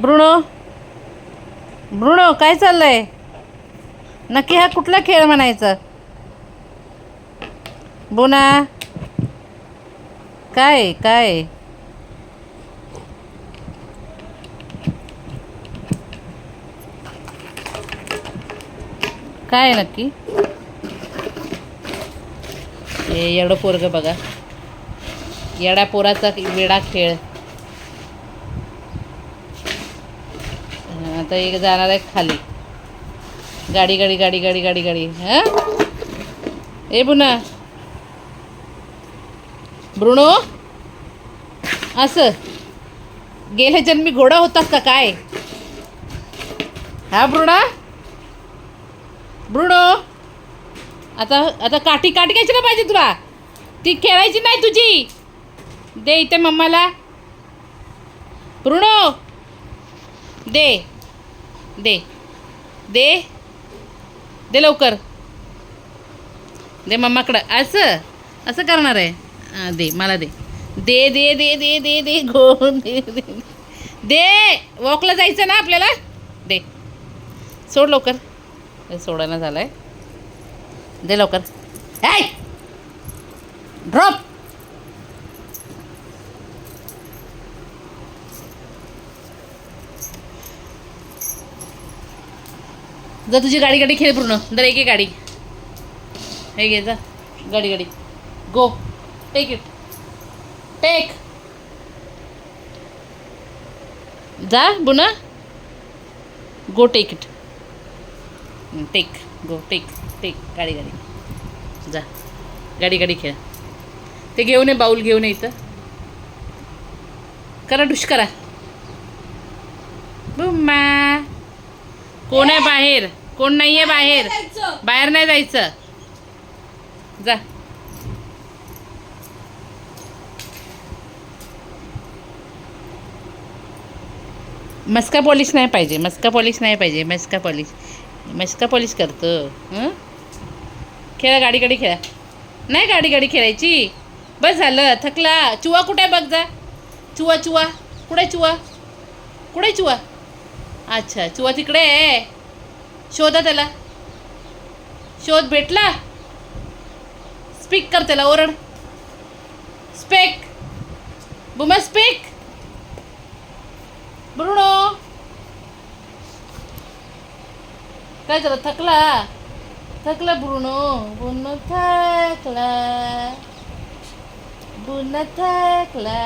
ब्रुणो. ब्रुणो काय चाललंय? नक्की हा कुठला खेळ म्हणायचा? बुना. काय काय? काय आहे नक्की? हे एवढं पोरग बघा. येडा पोराचा वेडा खेळ. आता एक जाणार आहे खाली. गाडी गाडी गाडी गाडी गाडी गाडी. हां? ए पुन्हा ब्रुणो असं. गेल्या जन्मी घोडा होतास का काय? हा ब्रुणा ब्रुणो आता आता काठी काठी घ्यायची ना पाहिजे तुला. ती खेळायची नाही तुझी. दे इथे मम्माला. ब्रुणो दे. दे. दे. दे लवकर. दे मम्माकडं असं. असं करणार आहे. दे. मला दे. दे दे दे दे दे दे गो दे दे. दे. वॉकला जायचं ना आपल्याला? दे. सोड लवकर. सोडायला झालं आहे दे लवकर. हाय ड्रॉप! जा तुझी गाडी गाडी खेळ पूर्ण. जर एक एक गाडी. हे घे जा. गाडी गाडी. गो टेक इट टेक जा बुना. Go take it take go take take गाडी गाडी. जा. गाडी गाडी खेळ. ते घेऊन ये बाऊल घेऊन ये इथं. करा डुश करा. बुम्मा. कोण आहे बाहेर? कोण नाही आहे बाहेर बाहेर नाही जायचं. जा. मस्का पॉलिश नाही पाहिजे मस्का पॉलिश नाही पाहिजे मस्का पॉलिश. मस्का पॉलिश करतो. हं? खेळा गाडी गाडी खेळा. नाही गाडी गाडी खेळायची. बस झालं थकला. चुवा कुठे बघ जा. चुवा चुवा. कुठे चुवा? कुठे चुवा? अच्छा चुवा तिकडे आहे शोधा त्याला. शोध भेटला? स्पीक कर त्याला ओरड. स्पेक बुमा स्पीक ब्रुणो काय झालं? थकला? थकला ब्रुणो बुनो थकला. बुन थकला.